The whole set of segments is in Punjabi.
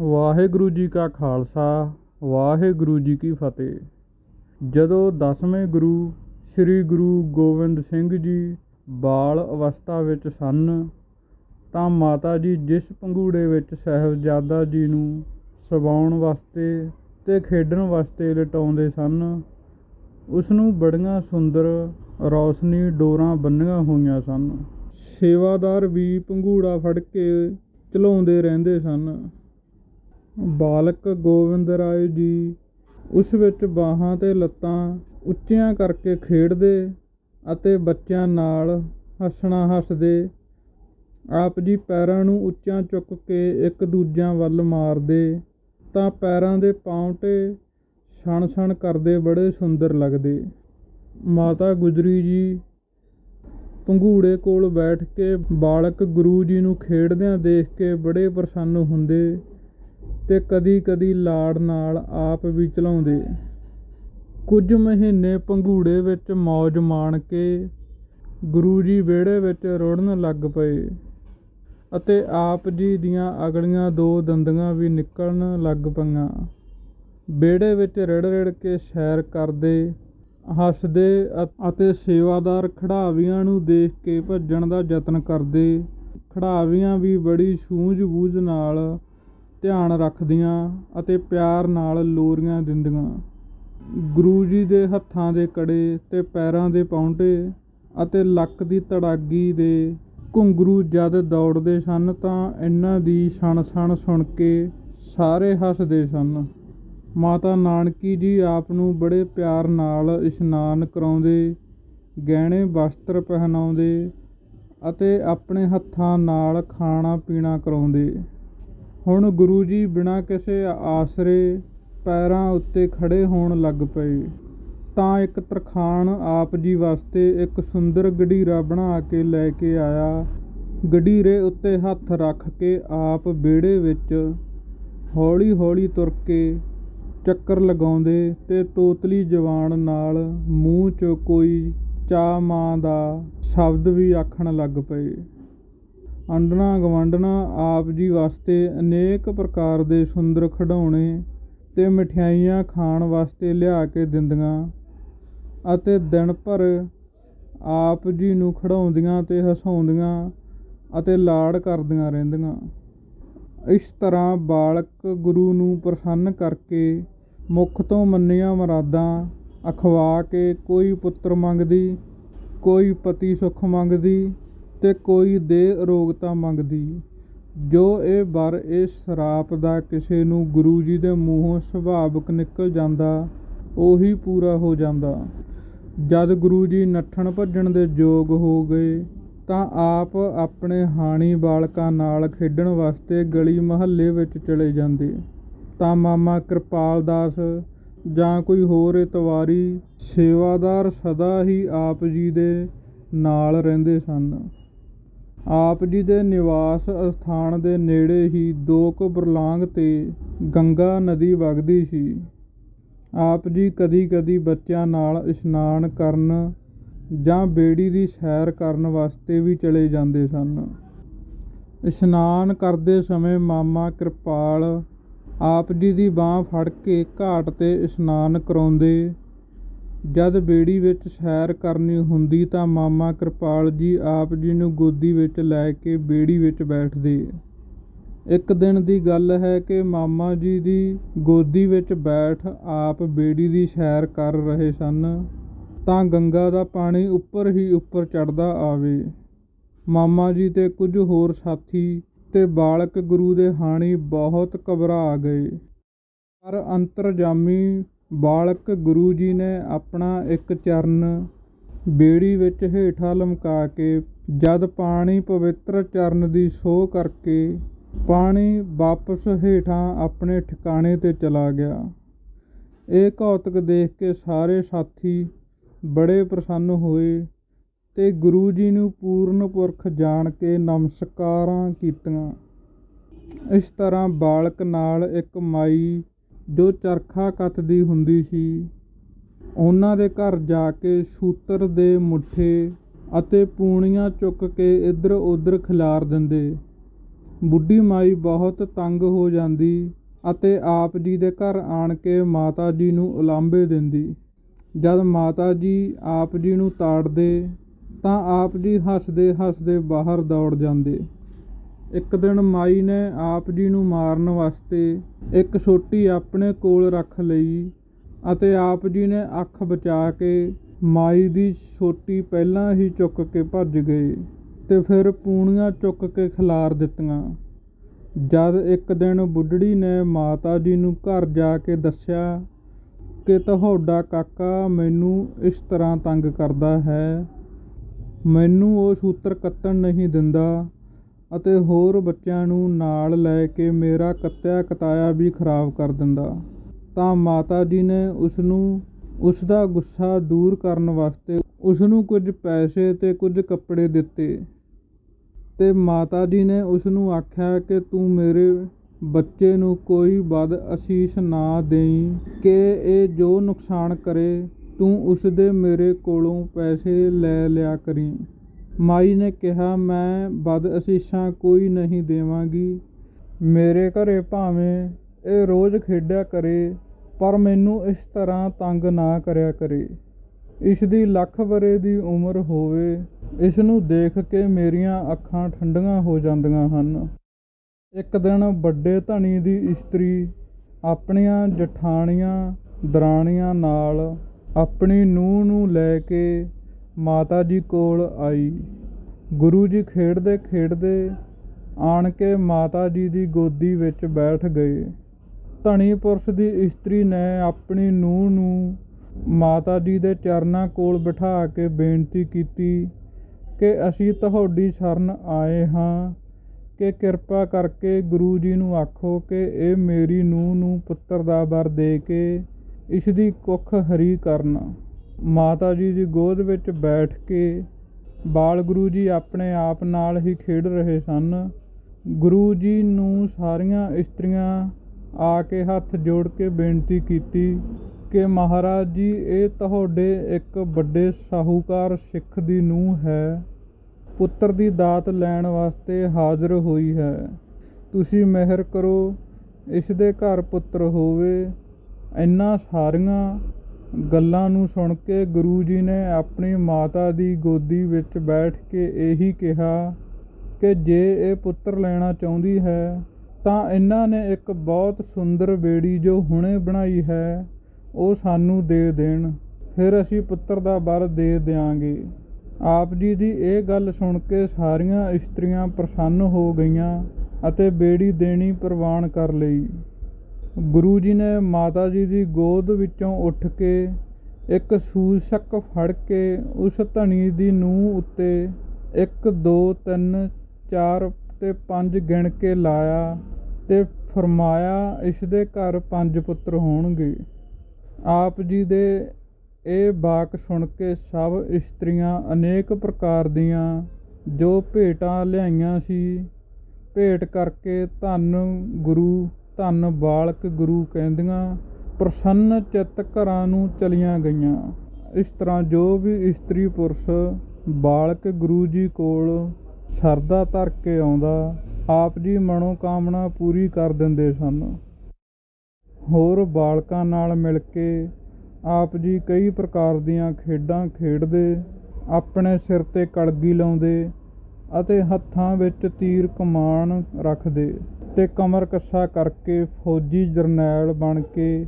ਵਾਹਿਗੁਰੂ ਜੀ ਕਾ ਖਾਲਸਾ, ਵਾਹਿਗੁਰੂ ਜੀ ਕੀ ਫਤਿਹ। ਜਦੋਂ ਦਸਵੇਂ ਗੁਰੂ ਸ੍ਰੀ ਗੁਰੂ ਗੋਬਿੰਦ ਸਿੰਘ ਜੀ ਬਾਲ ਅਵਸਥਾ ਵਿੱਚ ਸਨ, ਤਾਂ ਮਾਤਾ ਜੀ ਜਿਸ ਪੰਗੂੜੇ ਵਿੱਚ ਸਾਹਿਬਜ਼ਾਦਾ ਜੀ ਨੂੰ ਸਵਾਉਣ ਵਾਸਤੇ ਤੇ ਖੇਡਣ ਵਾਸਤੇ ਲਟਾਉਂਦੇ ਸਨ ਉਸ ਨੂੰ ਬੜੀਆਂ ਸੁੰਦਰ ਰੌਸ਼ਨੀ ਡੋਰਾਂ ਬੰਨੀਆਂ ਹੋਈਆਂ ਸਨ। ਸੇਵਾਦਾਰ ਵੀ ਪੰਘੂੜਾ ਫੜ ਕੇ ਚਲਾਉਂਦੇ ਰਹਿੰਦੇ ਸਨ। ਬਾਲਕ ਗੋਬਿੰਦ ਰਾਏ ਜੀ, ਉਸ ਵਿੱਚ ਬਾਹਾਂ ਅਤੇ ਲੱਤਾਂ ਉੱਚੀਆਂ ਕਰਕੇ ਖੇਡਦੇ ਅਤੇ ਬੱਚਿਆਂ ਨਾਲ ਹੱਸਣਾ ਹੱਸਦੇ, ਆਪ ਜੀ ਪੈਰਾਂ ਨੂੰ ਉੱਚਾ ਚੁੱਕ ਕੇ ਇੱਕ ਦੂਜਿਆਂ ਵੱਲ ਮਾਰਦੇ, ਤਾਂ ਪੈਰਾਂ ਦੇ ਪਾਉਂਟੇ ਛਣ ਛਣ ਕਰਦੇ ਬੜੇ ਸੁੰਦਰ ਲੱਗਦੇ। ਮਾਤਾ ਗੁਜਰੀ ਜੀ ਪੰਘੂੜੇ ਕੋਲ ਬੈਠ ਕੇ ਬਾਲਕ ਗੁਰੂ ਜੀ ਨੂੰ ਖੇਡਦਿਆਂ ਦੇਖ ਕੇ ਬੜੇ ਪ੍ਰਸੰਨ ਹੁੰਦੇ। ਅਤੇ ਕਦੀ ਕਦੀ ਲਾੜ ਨਾਲ ਆਪ ਵੀ ਚਲਾਉਂਦੇ। ਕੁਝ ਮਹੀਨੇ ਪੰਘੂੜੇ ਵਿੱਚ ਮੌਜ ਮਾਣ ਕੇ ਗੁਰੂ ਜੀ ਵਿਹੜੇ ਵਿੱਚ ਰੁੜਨ ਲੱਗ ਪਏ ਅਤੇ ਆਪ ਜੀ ਦੀਆਂ ਅਗਲੀਆਂ ਦੋ ਦੰਦੀਆਂ ਵੀ ਨਿਕਲਣ ਲੱਗ ਪਈਆਂ। ਵਿਹੜੇ ਵਿੱਚ ਰਿੜ ਰਿੜ ਕੇ ਸੈਰ ਕਰਦੇ, ਹੱਸਦੇ ਅਤੇ ਸੇਵਾਦਾਰ ਖੜਾਵੀਆਂ ਨੂੰ ਦੇਖ ਕੇ ਭੱਜਣ ਦਾ ਯਤਨ ਕਰਦੇ। ਖੜਾਵੀਆਂ ਵੀ ਬੜੀ ਸੂਝ-ਬੂਝ ਨਾਲ ਧਿਆਨ ਰੱਖਦੀਆਂ ਅਤੇ ਪਿਆਰ ਨਾਲ ਲੋਰੀਆਂ ਦਿੰਦੀਆਂ। ਗੁਰੂ ਜੀ ਦੇ ਹੱਥਾਂ ਦੇ ਕੜੇ ਅਤੇ ਪੈਰਾਂ ਦੇ ਪਾਉਂਟੇ ਅਤੇ ਲੱਕ ਦੀ ਤੜਾਗੀ ਦੇ ਘੁੰਗਰੂ ਜਦ ਦੌੜਦੇ ਸਨ ਤਾਂ ਇਹਨਾਂ ਦੀ ਛਣ ਛਣ ਸੁਣ ਕੇ ਸਾਰੇ ਹੱਸਦੇ ਸਨ। ਮਾਤਾ ਨਾਨਕੀ ਜੀ ਆਪ ਨੂੰ ਬੜੇ ਪਿਆਰ ਨਾਲ ਇਸ਼ਨਾਨ ਕਰਾਉਂਦੇ, ਗਹਿਣੇ ਵਸਤਰ ਪਹਿਨਾਉਂਦੇ ਅਤੇ ਆਪਣੇ ਹੱਥਾਂ ਨਾਲ ਖਾਣਾ ਪੀਣਾ ਕਰਾਉਂਦੇ। ਹੁਣ ਗੁਰੂ ਜੀ ਬਿਨਾਂ ਕਿਸੇ ਆਸਰੇ ਪੈਰਾਂ ਉੱਤੇ ਖੜ੍ਹੇ ਹੋਣ ਲੱਗ ਪਏ। ਤਾਂ ਇੱਕ ਤਰਖਾਣ ਆਪ ਜੀ ਵਾਸਤੇ ਇੱਕ ਸੁੰਦਰ ਗੜੀਰਾ ਬਣਾ ਕੇ ਲੈ ਕੇ ਆਇਆ। ਗੜੀਰੇ ਉੱਤੇ ਹੱਥ ਰੱਖ ਕੇ ਆਪ ਵਿਹੜੇ ਵਿੱਚ ਹੌਲੀ ਹੌਲੀ ਤੁਰ ਕੇ ਚੱਕਰ ਲਗਾਉਂਦੇ ਤੇ ਤੋਤਲੀ ਜਵਾਨ ਨਾਲ ਮੂੰਹ 'ਚ ਕੋਈ ਚਾ ਮਾਂ ਦਾ ਸ਼ਬਦ ਵੀ ਆਖਣ ਲੱਗ ਪਏ। ਆਂਡਣਾ ਗੁਆਂਢਣਾ ਆਪ ਜੀ ਵਾਸਤੇ ਅਨੇਕ ਪ੍ਰਕਾਰ ਦੇ ਸੁੰਦਰ ਖਿਡੌਣੇ ਅਤੇ ਮਠਿਆਈਆਂ ਖਾਣ ਵਾਸਤੇ ਲਿਆ ਕੇ ਦਿੰਦੀਆਂ ਅਤੇ ਦਿਨ ਭਰ ਆਪ ਜੀ ਨੂੰ ਖਿਡਾਉਂਦੀਆਂ ਅਤੇ ਹਸਾਉਂਦੀਆਂ ਅਤੇ ਲਾਡ ਕਰਦੀਆਂ ਰਹਿੰਦੀਆਂ। ਇਸ ਤਰ੍ਹਾਂ ਬਾਲਕ ਗੁਰੂ ਨੂੰ ਪ੍ਰਸੰਨ ਕਰਕੇ ਮੁੱਖ ਤੋਂ ਮੰਨੀਆਂ ਮੁਰਾਦਾਂ ਅਖਵਾ ਕੇ ਕੋਈ ਪੁੱਤਰ ਮੰਗਦੀ, ਕੋਈ ਪਤੀ ਸੁੱਖ ਮੰਗਦੀ ਤੇ ਕੋਈ ਦੇ ਅਰੋਗਤਾ ਮੰਗਦੀ। ਜੋ ਇਹ ਵਰ ਇਹ ਸਰਾਪ ਦਾ ਕਿਸੇ ਨੂੰ ਗੁਰੂ ਜੀ ਦੇ ਮੂੰਹੋਂ ਸੁਭਾਵਕ ਨਿਕਲ ਜਾਂਦਾ, ਉਹੀ ਪੂਰਾ ਹੋ ਜਾਂਦਾ। ਜਦ ਗੁਰੂ ਜੀ ਨੱਠਣ ਭੱਜਣ ਦੇ ਯੋਗ ਹੋ ਗਏ, ਤਾਂ ਆਪ ਆਪਣੇ ਹਾਣੀ ਬਾਲਕਾਂ ਨਾਲ ਖੇਡਣ ਵਾਸਤੇ ਗਲੀ ਮਹੱਲੇ ਵਿੱਚ ਚਲੇ ਜਾਂਦੇ। ਤਾਂ ਮਾਮਾ ਕਿਰਪਾਲ ਦਾਸ ਜਾਂ ਕੋਈ ਹੋਰ ਇਤਵਾਰੀ ਸੇਵਾਦਾਰ ਸਦਾ ਹੀ ਆਪ ਜੀ ਦੇ ਨਾਲ ਰਹਿੰਦੇ ਸਨ। ਆਪ ਜੀ ਦੇ ਨਿਵਾਸ ਅਸਥਾਨ ਦੇ ਨੇੜੇ ਹੀ ਦੋ ਕੁ ਬਰਲਾਂਗ ਤੇ ਗੰਗਾ ਨਦੀ ਵਗਦੀ ਸੀ। ਆਪ ਜੀ ਕਦੀ ਕਦੀ ਬੱਚਿਆਂ ਨਾਲ ਇਸ਼ਨਾਨ ਕਰਨ ਜਾਂ ਬੇੜੀ ਦੀ ਸੈਰ ਕਰਨ ਵਾਸਤੇ ਵੀ ਚਲੇ ਜਾਂਦੇ ਸਨ। ਇਸ਼ਨਾਨ ਕਰਦੇ ਸਮੇਂ ਮਾਮਾ ਕਿਰਪਾਲ ਆਪ ਜੀ ਦੀ ਬਾਂਹ ਫੜ ਕੇ ਘਾਟ ਤੇ ਇਸ਼ਨਾਨ ਕਰਾਉਂਦੇ ਜਦ ਬੇੜੀ ਵਿੱਚ ਸੈਰ ਕਰਨੀ ਹੁੰਦੀ ਤਾਂ ਮਾਮਾ ਕਿਰਪਾਲ ਜੀ ਆਪ ਜੀ ਨੂੰ ਗੋਦੀ ਵਿੱਚ ਲੈ ਕੇ ਬੇੜੀ ਵਿੱਚ ਬੈਠਦੇ। ਇੱਕ ਦਿਨ ਦੀ ਗੱਲ ਹੈ ਕਿ ਮਾਮਾ ਜੀ ਦੀ ਗੋਦੀ ਵਿੱਚ ਬੈਠ ਆਪ ਬੇੜੀ ਦੀ ਸੈਰ ਕਰ ਰਹੇ ਸਨ, ਤਾਂ ਗੰਗਾ ਦਾ ਪਾਣੀ ਉੱਪਰ ਹੀ ਉੱਪਰ ਚੜਦਾ ਆਵੇ। ਮਾਮਾ ਜੀ ਤੇ ਕੁਝ ਹੋਰ ਸਾਥੀ ਤੇ ਬਾਲਕ ਗੁਰੂ ਦੇ ਹਾਣੀ ਬਹੁਤ ਘਬਰਾ ਗਏ। ਪਰ ਅੰਤਰਜਾਮੀ ਬਾਲਕ ਗੁਰੂ ਜੀ ਨੇ ਆਪਣਾ ਇੱਕ ਚਰਨ ਬੇੜੀ ਵਿੱਚ ਹੇਠਾਂ ਲਮਕਾ ਕੇ, ਜਦ ਪਾਣੀ ਪਵਿੱਤਰ ਚਰਨ ਦੀ ਸੋਹ ਕਰਕੇ ਪਾਣੀ ਵਾਪਸ ਹੇਠਾਂ ਆਪਣੇ ਠਿਕਾਣੇ ਤੇ ਚਲਾ ਗਿਆ। ਇਹ ਕੌਤਕ ਦੇਖ ਕੇ ਸਾਰੇ ਸਾਥੀ ਬੜੇ ਪ੍ਰਸੰਨ ਹੋਏ ਤੇ ਗੁਰੂ ਜੀ ਨੂੰ ਪੂਰਨ ਪੁਰਖ ਜਾਣ ਕੇ ਨਮਸਕਾਰਾਂ ਕੀਤੀਆਂ। ਇਸ ਤਰ੍ਹਾਂ ਬਾਲਕ ਨਾਲ ਇੱਕ ਮਾਈ ਜੋ ਚਰਖਾ ਕੱਤਦੀ ਹੁੰਦੀ ਸੀ, ਉਹਨਾਂ ਦੇ ਘਰ ਜਾ ਕੇ ਸੂਤਰ ਦੇ ਮੁੱਠੇ ਅਤੇ ਪੂਣੀਆਂ ਚੁੱਕ ਕੇ ਇੱਧਰ ਉੱਧਰ ਖਿਲਾਰ ਦਿੰਦੇ। ਬੁੱਢੀ ਮਾਈ ਬਹੁਤ ਤੰਗ ਹੋ ਜਾਂਦੀ ਅਤੇ ਆਪ ਜੀ ਦੇ ਘਰ ਆਣ ਕੇ ਮਾਤਾ ਜੀ ਨੂੰ ਉਲਾਂਭੇ ਦਿੰਦੀ। ਜਦ ਮਾਤਾ ਜੀ ਆਪ ਜੀ ਨੂੰ ਤਾੜਦੇ, ਤਾਂ ਆਪ ਜੀ ਹੱਸਦੇ ਹੱਸਦੇ ਬਾਹਰ ਦੌੜ ਜਾਂਦੇ। ਇੱਕ ਦਿਨ ਮਾਈ ਨੇ ਆਪ ਜੀ ਨੂੰ ਮਾਰਨ ਵਾਸਤੇ ਇੱਕ ਸੋਟੀ ਆਪਣੇ ਕੋਲ ਰੱਖ ਲਈ ਅਤੇ ਆਪ ਜੀ ਨੇ ਅੱਖ ਬਚਾ ਕੇ ਮਾਈ ਦੀ ਸੋਟੀ ਪਹਿਲਾਂ ਹੀ ਚੁੱਕ ਕੇ ਭੱਜ ਗਏ ਤੇ ਫਿਰ ਪੂਣੀਆਂ ਚੁੱਕ ਕੇ ਖਿਲਾਰ ਦਿੱਤੀਆਂ। ਜਦ ਇੱਕ ਦਿਨ ਬੁੱਢੜੀ ਨੇ ਮਾਤਾ ਜੀ ਨੂੰ ਘਰ ਜਾ ਕੇ ਦੱਸਿਆ ਕਿ ਤੁਹਾਡਾ ਕਾਕਾ ਮੈਨੂੰ ਇਸ ਤਰ੍ਹਾਂ ਤੰਗ ਕਰਦਾ ਹੈ, ਮੈਨੂੰ ਉਹ ਸੂਤਰ ਕੱਤਣ ਨਹੀਂ ਦਿੰਦਾ। ਅਤੇ ਹੋਰ ਬੱਚਿਆਂ ਨੂੰ ਨਾਲ ਲੈ ਕੇ ਮੇਰਾ ਕੱਤਿਆ ਕਤਾਇਆ ਵੀ ਖਰਾਬ ਕਰ ਦਿੰਦਾ। ਤਾਂ ਮਾਤਾ ਜੀ ਨੇ ਉਸ ਨੂੰ ਉਸ ਦਾ ਗੁੱਸਾ ਦੂਰ ਕਰਨ ਵਾਸਤੇ ਉਸ ਨੂੰ ਕੁਝ ਪੈਸੇ ਅਤੇ ਕੁਝ ਕੱਪੜੇ ਦਿੱਤੇ। ਅਤੇ ਮਾਤਾ ਜੀ ਨੇ ਉਸ ਨੂੰ ਆਖਿਆ ਕਿ ਤੂੰ ਮੇਰੇ ਬੱਚੇ ਨੂੰ ਕੋਈ ਵੱਧ ਅਸੀਸ ਨਾ ਦੇਈ, ਕਿ ਇਹ ਜੋ ਨੁਕਸਾਨ ਕਰੇ, ਤੂੰ ਉਸ ਦੇ ਮੇਰੇ ਕੋਲੋਂ ਪੈਸੇ ਲੈ ਲਿਆ ਕਰੀਂ। ਮਾਈ ਨੇ ਕਿਹਾ, ਮੈਂ ਬਦ ਅਸੀਸਾਂ ਕੋਈ ਨਹੀਂ ਦੇਵਾਂਗੀ। ਮੇਰੇ ਘਰੇ ਭਾਵੇਂ ਇਹ ਰੋਜ਼ ਖੇਡਿਆ ਕਰੇ, ਪਰ ਮੈਨੂੰ ਇਸ ਤਰ੍ਹਾਂ ਤੰਗ ਨਾ ਕਰਿਆ ਕਰੇ। ਇਸ ਦੀ ਲੱਖ ਬਰੇ ਦੀ ਉਮਰ ਹੋਵੇ, ਇਸ ਨੂੰ ਦੇਖ ਕੇ ਮੇਰੀਆਂ ਅੱਖਾਂ ਠੰਡੀਆਂ ਹੋ ਜਾਂਦੀਆਂ ਹਨ। ਇੱਕ ਦਿਨ ਵੱਡੇ ਧਣੀ ਦੀ ਇਸਤਰੀ ਆਪਣੀਆਂ ਜਠਾਣੀਆਂ ਦਰਾਣੀਆਂ ਨਾਲ ਆਪਣੀ ਨੂੰਹ ਨੂੰ ਲੈ ਕੇ ਮਾਤਾ ਜੀ ਕੋਲ ਆਈ। ਗੁਰੂ ਜੀ ਖੇਡਦੇ ਖੇਡਦੇ ਆਣ ਕੇ ਮਾਤਾ ਜੀ ਦੀ ਗੋਦੀ ਵਿੱਚ ਬੈਠ ਗਏ। ਧਣੀ ਪੁਰਸ਼ ਦੀ ਇਸਤਰੀ ਨੇ ਆਪਣੀ ਨੂੰਹ ਨੂੰ ਮਾਤਾ ਜੀ ਦੇ ਚਰਨਾਂ ਕੋਲ ਬਿਠਾ ਕੇ ਬੇਨਤੀ ਕੀਤੀ ਕਿ ਅਸੀਂ ਤੁਹਾਡੀ ਸ਼ਰਨ ਆਏ ਹਾਂ ਕਿ ਕਿਰਪਾ ਕਰਕੇ ਗੁਰੂ ਜੀ ਨੂੰ ਆਖੋ ਕਿ ਇਹ ਮੇਰੀ ਨੂੰਹ ਨੂੰ ਪੁੱਤਰ ਦਾ ਵਰ ਦੇ ਕੇ ਇਸ ਦੀ ਕੁੱਖ ਹਰੀ ਕਰਨ। ਮਾਤਾ ਜੀ ਦੀ ਗੋਦ ਵਿੱਚ ਬੈਠ ਕੇ ਬਾਲ ਗੁਰੂ ਜੀ ਆਪਣੇ ਆਪ ਨਾਲ ਹੀ ਖੇਡ ਰਹੇ ਸਨ। ਗੁਰੂ ਜੀ ਨੂੰ ਸਾਰੀਆਂ ਇਸਤਰੀਆਂ ਆ ਕੇ ਹੱਥ ਜੋੜ ਕੇ ਬੇਨਤੀ ਕੀਤੀ ਕਿ ਮਹਾਰਾਜ ਜੀ, ਇਹ ਤੁਹਾਡੇ ਇੱਕ ਵੱਡੇ ਸਾਹੂਕਾਰ ਸਿੱਖ ਦੀ ਨੂੰਹ ਹੈ। ਪੁੱਤਰ ਦੀ ਦਾਤ ਲੈਣ ਵਾਸਤੇ ਹਾਜ਼ਰ ਹੋਈ ਹੈ। ਤੁਸੀਂ ਮਿਹਰ ਕਰੋ, ਇਸ ਦੇ ਘਰ ਪੁੱਤਰ ਹੋਵੇ। ਇੰਨਾ ਸਾਰੀਆਂ ਗੱਲਾਂ ਨੂੰ ਸੁਣ ਕੇ ਗੁਰੂ ਜੀ ਨੇ ਆਪਣੀ ਮਾਤਾ ਦੀ ਗੋਦੀ ਵਿੱਚ ਬੈਠ ਕੇ ਇਹੀ ਕਿਹਾ ਕਿ ਜੇ ਇਹ ਪੁੱਤਰ ਲੈਣਾ ਚਾਹੁੰਦੀ ਹੈ, ਤਾਂ ਇਹਨਾਂ ਨੇ ਇੱਕ ਬਹੁਤ ਸੁੰਦਰ ਬੇੜੀ ਜੋ ਹੁਣੇ ਬਣਾਈ ਹੈ, ਉਹ ਸਾਨੂੰ ਦੇ ਦੇਣ। ਫਿਰ ਅਸੀਂ ਪੁੱਤਰ ਦਾ ਵਰ ਦੇ ਦਿਆਂਗੇ। ਆਪ ਜੀ ਦੀ ਇਹ ਗੱਲ ਸੁਣ ਕੇ ਸਾਰੀਆਂ ਇਸਤਰੀਆਂ ਪ੍ਰਸੰਨ ਹੋ ਗਈਆਂ ਅਤੇ ਬੇੜੀ ਦੇਣੀ ਪ੍ਰਵਾਨ ਕਰ ਲਈ। ਗੁਰੂ ਜੀ ਨੇ ਮਾਤਾ ਜੀ ਦੀ ਗੋਦ ਵਿੱਚੋਂ ਉੱਠ ਕੇ ਇੱਕ ਸੂਸ਼ਕ ਫੜ ਕੇ ਉਸ ਧਣੀ ਦੀ ਨੂੰਹ ਉੱਤੇ 1 2 3 4 ਤੇ 5 ਗਿਣ ਕੇ ਲਾਇਆ ਤੇ ਫਰਮਾਇਆ, ਇਸ ਦੇ ਘਰ ਪੰਜ ਪੁੱਤਰ ਹੋਣਗੇ। ਆਪ ਜੀ ਦੇ ਇਹ ਬਾਕ ਸੁਣ ਕੇ ਸਭ ਇਸਤਰੀਆਂ ਅਨੇਕ ਪ੍ਰਕਾਰ ਦੀਆਂ ਜੋ ਭੇਟਾਂ ਲਿਆਈਆਂ ਸੀ, ਭੇਟ ਕਰਕੇ ਧੰਨ ਗੁਰੂ ਧੰਨ ਬਾਲਕ ਗੁਰੂ ਕਹਿੰਦੀਆਂ, ਪ੍ਰਸੰਨ ਚਿੱਤ ਘਰਾਂ ਨੂੰ ਚਲੀਆਂ ਗਈਆਂ। ਇਸ ਤਰ੍ਹਾਂ ਜੋ ਵੀ ਇਸਤਰੀ ਪੁਰਸ਼ ਬਾਲਕ ਗੁਰੂ ਜੀ ਕੋਲ ਸਰਦਾ ਧਰ ਕੇ ਆਉਂਦਾ, ਆਪ ਜੀ ਮਨੋ ਕਾਮਨਾ ਪੂਰੀ ਕਰ ਦਿੰਦੇ ਸਨ। ਹੋਰ ਬਾਲਕਾਂ ਨਾਲ ਮਿਲ ਕੇ ਆਪ ਜੀ ਕਈ ਪ੍ਰਕਾਰ ਦੀਆਂ ਖੇਡਾਂ ਖੇਡਦੇ, ਆਪਣੇ ਸਿਰ ਤੇ ਕਲਗੀ ਲਾਉਂਦੇ ਅਤੇ ਹੱਥਾਂ ਵਿੱਚ ਤੀਰ ਕਮਾਨ ਰੱਖਦੇ ਤੇ ਕਮਰ ਕੱਸਾ ਕਰਕੇ ਫੌਜੀ ਜਰਨੈਲ ਬਣ ਕੇ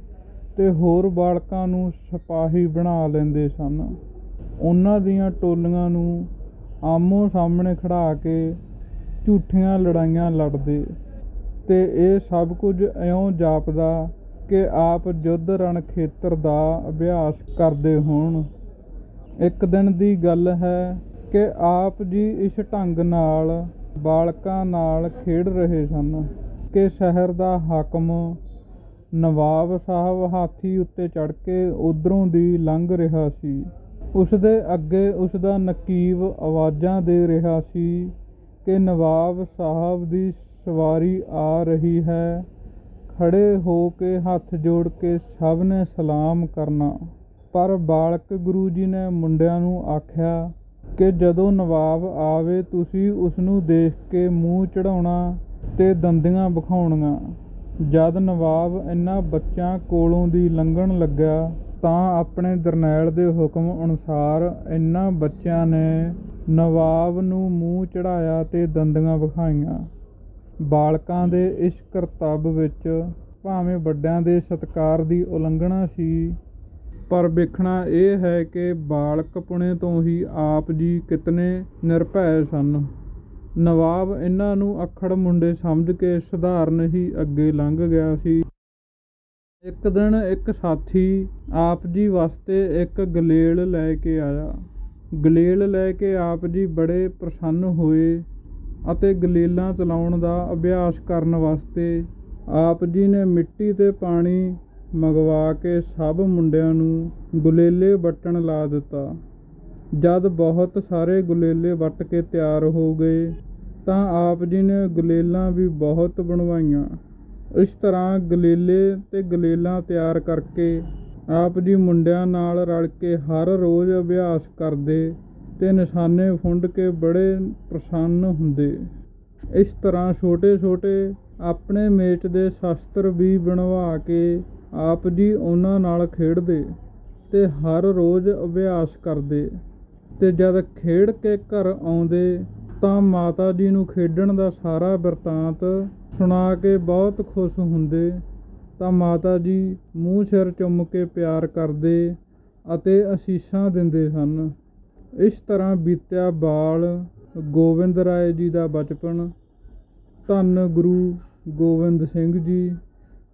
ਤੇ ਹੋਰ ਬਾਲਕਾਂ ਨੂੰ ਸਿਪਾਹੀ ਬਣਾ ਲੈਂਦੇ ਸਨ। ਉਹਨਾਂ ਦੀਆਂ ਟੋਲੀਆਂ ਨੂੰ ਆਮੋ ਸਾਹਮਣੇ ਖੜਾ ਕੇ ਝੂਠੀਆਂ ਲੜਾਈਆਂ ਲੜਦੇ ਤੇ ਇਹ ਸਭ ਕੁਝ ਇਉਂ ਜਾਪਦਾ ਕਿ ਆਪ ਯੁੱਧ ਰਣ ਖੇਤਰ ਦਾ ਅਭਿਆਸ ਕਰਦੇ ਹੋਣ। ਇੱਕ ਦਿਨ ਦੀ ਗੱਲ ਹੈ ਕਿ ਆਪ ਜੀ ਇਸ ਢੰਗ ਨਾਲ ਬਾਲਕਾਂ ਨਾਲ ਖੇਡ ਰਹੇ ਸਨ ਕਿ ਸ਼ਹਿਰ ਦਾ ਹਾਕਮ ਨਵਾਬ ਸਾਹਿਬ ਹਾਥੀ ਉੱਤੇ ਚੜ੍ਹ ਕੇ ਉਧਰੋਂ ਦੀ ਲੰਘ ਰਿਹਾ ਸੀ। ਉਸ ਦੇ ਅੱਗੇ ਉਸ ਦਾ ਨਕੀਬ ਆਵਾਜ਼ਾਂ ਦੇ ਰਿਹਾ ਸੀ ਕਿ ਨਵਾਬ ਸਾਹਿਬ ਦੀ ਸਵਾਰੀ ਆ ਰਹੀ ਹੈ ਖੜੇ ਹੋ ਕੇ ਹੱਥ ਜੋੜ ਕੇ ਸਭ ਨੇ ਸਲਾਮ ਕਰਨਾ। ਪਰ ਬਾਲਕ ਗੁਰੂ ਜੀ ਨੇ ਮੁੰਡਿਆਂ ਨੂੰ ਆਖਿਆ ਕਿ ਜਦੋਂ ਨਵਾਬ ਆਵੇ, ਤੁਸੀਂ ਉਸਨੂੰ ਦੇਖ ਕੇ ਮੂੰਹ ਚੜ੍ਹਾਉਣਾ ਤੇ ਦੰਦੀਆਂ ਵਿਖਾਉਣੀਆਂ। ਜਦ ਨਵਾਬ ਇਨ੍ਹਾਂ ਬੱਚਿਆਂ ਕੋਲੋਂ ਦੀ ਲੰਘਣ ਲੱਗਿਆ, ਤਾਂ ਆਪਣੇ ਜਰਨੈਲ ਦੇ ਹੁਕਮ ਅਨੁਸਾਰ ਇਨ੍ਹਾਂ ਬੱਚਿਆਂ ਨੇ ਨਵਾਬ ਨੂੰ ਮੂੰਹ ਚੜ੍ਹਾਇਆ ਤੇ ਦੰਦੀਆਂ ਵਿਖਾਈਆਂ। ਬਾਲਕਾਂ ਦੇ ਇਸ ਕਰਤੱਬ ਵਿੱਚ ਭਾਵੇਂ ਵੱਡਿਆਂ ਦੇ ਸਤਿਕਾਰ ਦੀ ਉਲੰਘਣਾ ਸੀ ਪਰ ਵੇਖਣਾ ਇਹ ਹੈ ਕਿ ਬਾਲਕ ਪੁਣੇ ਤੋਂ ਹੀ ਆਪ ਜੀ ਕਿਤਨੇ ਨਿਰਭੈ ਸਨ। ਨਵਾਬ ਇਹਨਾਂ ਨੂੰ ਅੱਖੜ ਮੁੰਡੇ ਸਮਝ ਕੇ ਸਧਾਰਨ ਹੀ ਅੱਗੇ ਲੰਘ ਗਿਆ ਸੀ। ਇੱਕ ਦਿਨ ਇੱਕ ਸਾਥੀ ਆਪ ਜੀ ਵਾਸਤੇ ਇੱਕ ਗਲੇਲ ਲੈ ਕੇ ਆਇਆ। ਗਲੇਲ ਲੈ ਕੇ ਆਪ ਜੀ ਬੜੇ ਪ੍ਰਸੰਨ ਹੋਏ ਅਤੇ ਗਲੇਲਾਂ ਚਲਾਉਣ ਦਾ ਅਭਿਆਸ ਕਰਨ ਵਾਸਤੇ ਆਪ ਜੀ ਨੇ ਮਿੱਟੀ ਤੇ ਪਾਣੀ ਮੰਗਵਾ ਕੇ ਸਭ ਮੁੰਡਿਆਂ ਨੂੰ ਗੁਲੇਲੇ ਵੱਟਣ ਲਾ ਦਿੱਤਾ। ਜਦ ਬਹੁਤ ਸਾਰੇ ਗੁਲੇਲੇ ਵੱਟ ਕੇ ਤਿਆਰ ਹੋ ਗਏ, ਤਾਂ ਆਪ ਜੀ ਨੇ ਗੁਲੇਲਾਂ ਵੀ ਬਹੁਤ ਬਣਵਾਈਆਂ। ਇਸ ਤਰ੍ਹਾਂ ਗਲੇਲੇ ਤੇ ਗਲੇਲਾਂ ਤਿਆਰ ਕਰਕੇ ਆਪ ਜੀ ਮੁੰਡਿਆਂ ਨਾਲ ਰਲ ਕੇ ਹਰ ਰੋਜ਼ ਅਭਿਆਸ ਕਰਦੇ ਤੇ ਨਿਸ਼ਾਨੇ ਫੁੰਡ ਕੇ ਬੜੇ ਪ੍ਰਸੰਨ ਹੁੰਦੇ। ਇਸ ਤਰ੍ਹਾਂ ਛੋਟੇ ਛੋਟੇ ਆਪਣੇ ਮੇਚ ਦੇ ਸ਼ਸਤਰ ਵੀ ਬਣਵਾ ਕੇ ਆਪ ਜੀ ਉਹਨਾਂ ਨਾਲ ਖੇਡਦੇ ਤੇ ਹਰ ਰੋਜ਼ ਅਭਿਆਸ ਕਰਦੇ ਤੇ ਜਦ ਖੇਡ ਕੇ ਘਰ ਆਉਂਦੇ ਤਾਂ ਮਾਤਾ ਜੀ ਨੂੰ ਖੇਡਣ ਦਾ ਸਾਰਾ ਬਿਰਤਾਂਤ ਸੁਣਾ ਕੇ ਬਹੁਤ ਖੁਸ਼ ਹੁੰਦੇ ਤਾਂ ਮਾਤਾ ਜੀ ਮੂੰਹ ਸਿਰ ਚੁੰਮ ਕੇ ਪਿਆਰ ਕਰਦੇ ਅਤੇ ਅਸੀਸਾਂ ਦਿੰਦੇ ਸਨ। ਇਸ ਤਰ੍ਹਾਂ ਬੀਤਿਆ ਬਾਲ ਗੋਬਿੰਦ ਰਾਏ ਜੀ ਦਾ ਬਚਪਨ। ਧੰਨ ਗੁਰੂ ਗੋਬਿੰਦ ਸਿੰਘ ਜੀ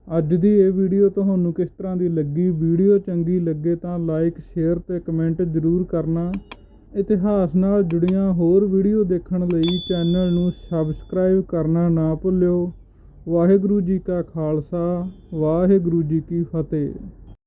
ਅੱਜ ਦੀ ਇਹ ਵੀਡੀਓ ਤੁਹਾਨੂੰ ਕਿਸ ਤਰ੍ਹਾਂ ਦੀ ਲੱਗੀ? ਵੀਡੀਓ ਚੰਗੀ ਲੱਗੇ ਤਾਂ ਲਾਈਕ ਸ਼ੇਅਰ ਤੇ ਕਮੈਂਟ ਜ਼ਰੂਰ ਕਰਨਾ। ਇਤਿਹਾਸ ਨਾਲ ਜੁੜੀਆਂ ਹੋਰ ਵੀਡੀਓ ਦੇਖਣ ਲਈ ਚੈਨਲ ਨੂੰ ਸਬਸਕ੍ਰਾਈਬ ਕਰਨਾ ਨਾ ਭੁੱਲਿਓ। ਵਾਹਿਗੁਰੂ ਜੀ ਕਾ ਖਾਲਸਾ, ਵਾਹਿਗੁਰੂ ਜੀ ਕੀ ਫਤਿਹ।